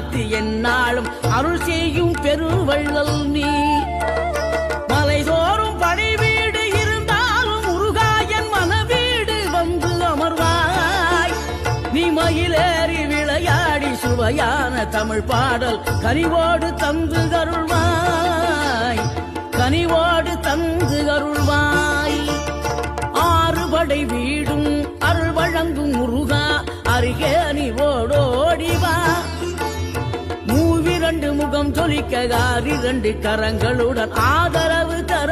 காத்து என்னாலும் அருள் செய்யும் பெருவள்ளல் நீ. மலைதோறும் பழை வீடு இருந்தாலும் முருகாயன் மனவீடு வந்து அமர்வாய். நீ மயிலேறி விளையாடி சுவையான தமிழ் பாடல் கனிவோடு தந்து அருள்வாய். கனிவோடு தந்து அருள்வாய். ஆறுபடை வீடும் அருள் வழங்கும் முருகா அருகே நீ ஓடோ மூவிரண்டு இரண்டு கரங்களுடன். ஆதரவு தர